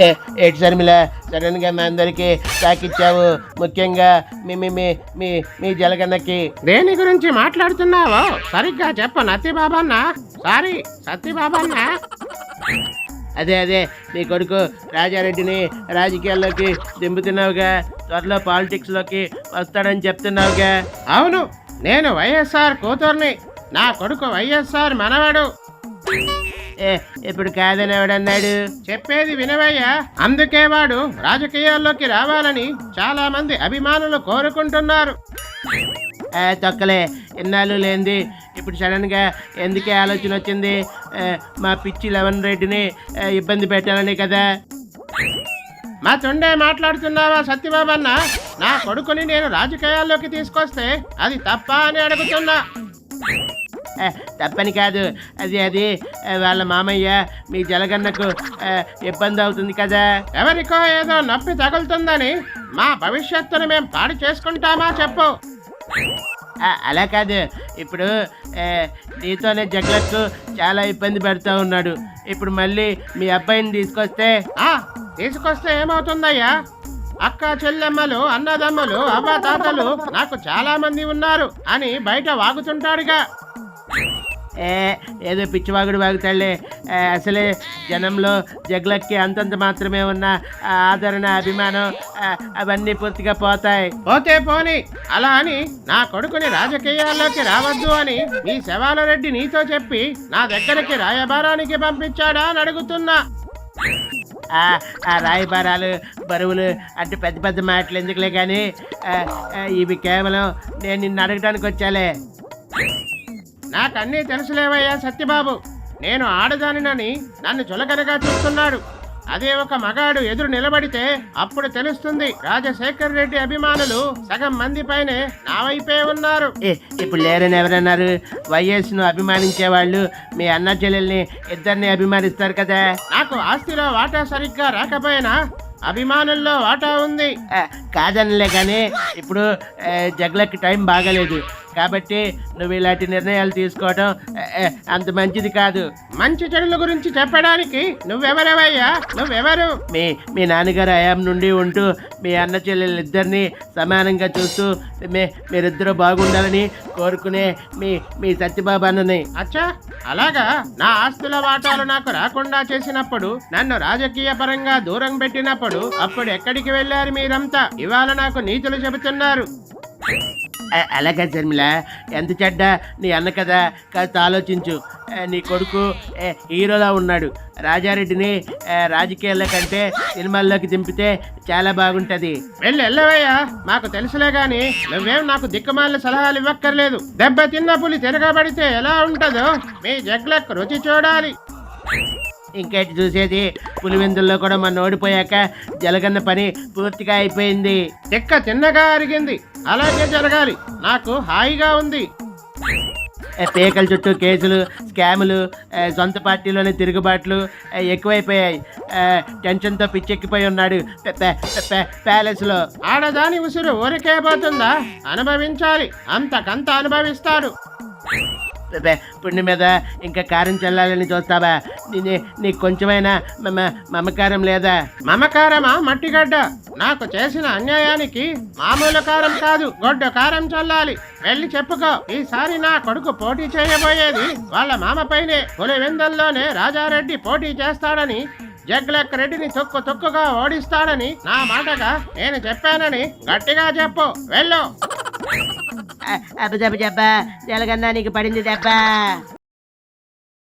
ఏ ఏటి శర్మిల సడన్గా మీ అందరికీ అందరికి తాకిచ్చావు. ముఖ్యంగా మీ మీ మీ మీ మీ జలగన్నకి. దేని గురించి మాట్లాడుతున్నావు? సరిగ్గా చెప్పు నత్తి బాబన్న సారీ సత్తి బాబన్న అదే అదే నీ కొడుకు రాజారెడ్డిని రాజకీయాల్లోకి దింపుతున్నావుగా. త్వరలో పాలిటిక్స్లోకి వస్తాడని చెప్తున్నావుగా. అవును నేను వైఎస్ఆర్ కూతుర్ని. నా కొడుకు వైఎస్ఆర్ మనవాడు. ఇప్పుడు కాదని ఎవడన్నాడు? చెప్పేది వినవయ్యా. అందుకే వాడు రాజకీయాల్లోకి రావాలని చాలా మంది అభిమానులు కోరుకుంటున్నారు. తొక్కలే ఎన్నాళ్ళు లేనిది. ఇప్పుడు సడన్గా ఎందుకే ఆలోచన వచ్చింది? మా పిచ్చి లెవెన్ రెడ్డిని ఇబ్బంది పెట్టాలని కదా. మా తుండే మాట్లాడుతున్నావా సత్యబాబన్న? నా కొడుకుని నేను రాజకీయాల్లోకి తీసుకొస్తే అది తప్ప అని అడుగుతున్నా. తప్పని కాదు. అది అది వాళ్ళ మామయ్య మీ జలగన్నకు ఇబ్బంది అవుతుంది కదా. ఎవరికో ఏదో నొప్పి తగులుతుందని మా భవిష్యత్తును మేము పాడు చేసుకుంటామా చెప్పు. అలా కాదు. ఇప్పుడు నీతోనే జగ్లకు చాలా ఇబ్బంది పెడతా ఉన్నాడు. ఇప్పుడు మళ్ళీ మీ అబ్బాయిని తీసుకొస్తే ఆ తీసుకొస్తే ఏమవుతుందయ్యా? అక్క చెల్లెమ్మలు అన్నదమ్ములు అవ్వ తాతలు నాకు చాలా మంది ఉన్నారు అని బయట వాగుతుంటాడుగా. ఏ, ఏదో పిచ్చివాగుడు వాగుతాడులే ఆ, అసలే జనంలో జగ్లక్కి అంతంత మాత్రమే ఉన్న ఆదరణ అభిమానం అవన్నీ పూర్తిగా పోతాయి. పోతే పోని. అలా అని నా కొడుకుని రాజకీయాల్లోకి రావద్దు అని మీ శవాల రెడ్డి నీతో చెప్పి నా దగ్గరికి రాయబారానికి పంపించాడా అని అడుగుతున్నా. ఆ రాయబారాలు బరువులు అంటే పెద్ద పెద్ద మాటలు ఎందుకులే కానీ ఇవి కేవలం నేను నిన్ను అడగడానికి వచ్చాలే. నాకన్నీ తెలుసులేవయ్యా సత్యబాబు. నేను ఆడదానినని నన్ను చులకనగా చూస్తున్నాడు. అదే ఒక మగాడు ఎదురు నిలబడితే అప్పుడు తెలుస్తుంది రాజశేఖర్ రెడ్డి అభిమానులు సగం మంది పైనే నా వైపే ఉన్నారు. ఏ, ఇప్పుడు లేరని ఎవరన్నారు? వైఎస్ను అభిమానించే వాళ్ళు మీ అన్న చెల్లెల్ని ఇద్దరిని అభిమానిస్తారు కదా. నాకు ఆస్తిలో వాటా సరిగ్గా రాకపోయినా అభిమానుల్లో వాటా ఉంది. కాదనిలే కానీ ఇప్పుడు జగ్లకి టైం బాగలేదు. కాబట్టి నువ్వు ఇలాంటి నిర్ణయాలు తీసుకోవడం అంత మంచిది కాదు. మంచి చెడుల గురించి చెప్పడానికి నువ్వెవరెవయ్యా? నువ్వెవరు? మీ మీ నాన్నగారు హయాం నుండి ఉంటూ మీ అన్న చెల్లెలిద్దరిని సమానంగా చూస్తూ మీ మీరిద్దరూ బాగుండాలని కోరుకునే మీ మీ సత్యబాబు అన్నని. అచ్చా! అలాగా? నా ఆస్తుల వాటాలు నాకు రాకుండా చేసినప్పుడు నన్ను రాజకీయ పరంగా దూరం పెట్టినప్పుడు అప్పుడు ఎక్కడికి వెళ్ళారు మీరంతా? ఇవాళ నాకు నీతులు చెబుతున్నారు. అలాగే శర్మిల ఎంత చెడ్డ? నీ అన్న కదా కాస్త ఆలోచించు. నీ కొడుకు హీరోలా ఉన్నాడు. రాజారెడ్డిని రాజకీయాల కంటే సినిమాల్లోకి దింపితే చాలా బాగుంటది. వెళ్ళి వెళ్ళవయ్యా. మాకు తెలుసులే గాని నువ్వేం నాకు దిక్కుమాలిన సలహాలు ఇవ్వక్కర్లేదు. దెబ్బ తిన్న పులి తిరగబడితే ఎలా ఉంటుందో మీ జగ్లకు రుచి చూడాలి. ఇంకేటి చూసేది? పులివెందుల్లో కూడా మన ఓడిపోయాక జలగన్న పని పూర్తిగా అయిపోయింది. తిక్క తిన్నగా అరిగింది. అలాగే జరగాలి. నాకు హాయిగా ఉంది. ఆ, పేకల చుట్టూ కేసులు స్కాములు సొంత పార్టీలోని తిరుగుబాట్లు ఎక్కువైపోయాయి. టెన్షన్తో పిచ్చెక్కిపోయి ఉన్నాడు ప్యాలెస్లో. ఆడదాని ఉసురు ఊరికే పోతుందా? అనుభవించాలి. అంతకంత అనుభవిస్తాడు. పుండి మీద ఇంకా కారం చల్లాలని చూస్తావా? నీ నీకు కొంచెమైనా మమ మమకారం లేదా? మమకారమా మట్టిగడ్డ? నాకు చేసిన అన్యాయానికి మామూలు కారం కాదు గొడ్డ కారం చల్లాలి. వెళ్ళి చెప్పుకో ఈసారి నా కొడుకు పోటీ చేయబోయేది వాళ్ళ మామపైనే పులివెందల్లోనే రాజారెడ్డి పోటీ చేస్తాడని జగ్లక్ రెడ్డిని తొక్కు తొక్కుగా ఓడిస్తాడని నా మాటగా నేను చెప్పానని గట్టిగా చెప్పు వెళ్ళు. అబ్బ దెబ్బ దెబ్బ జలగన్నా నీకు పడింది దెబ్బ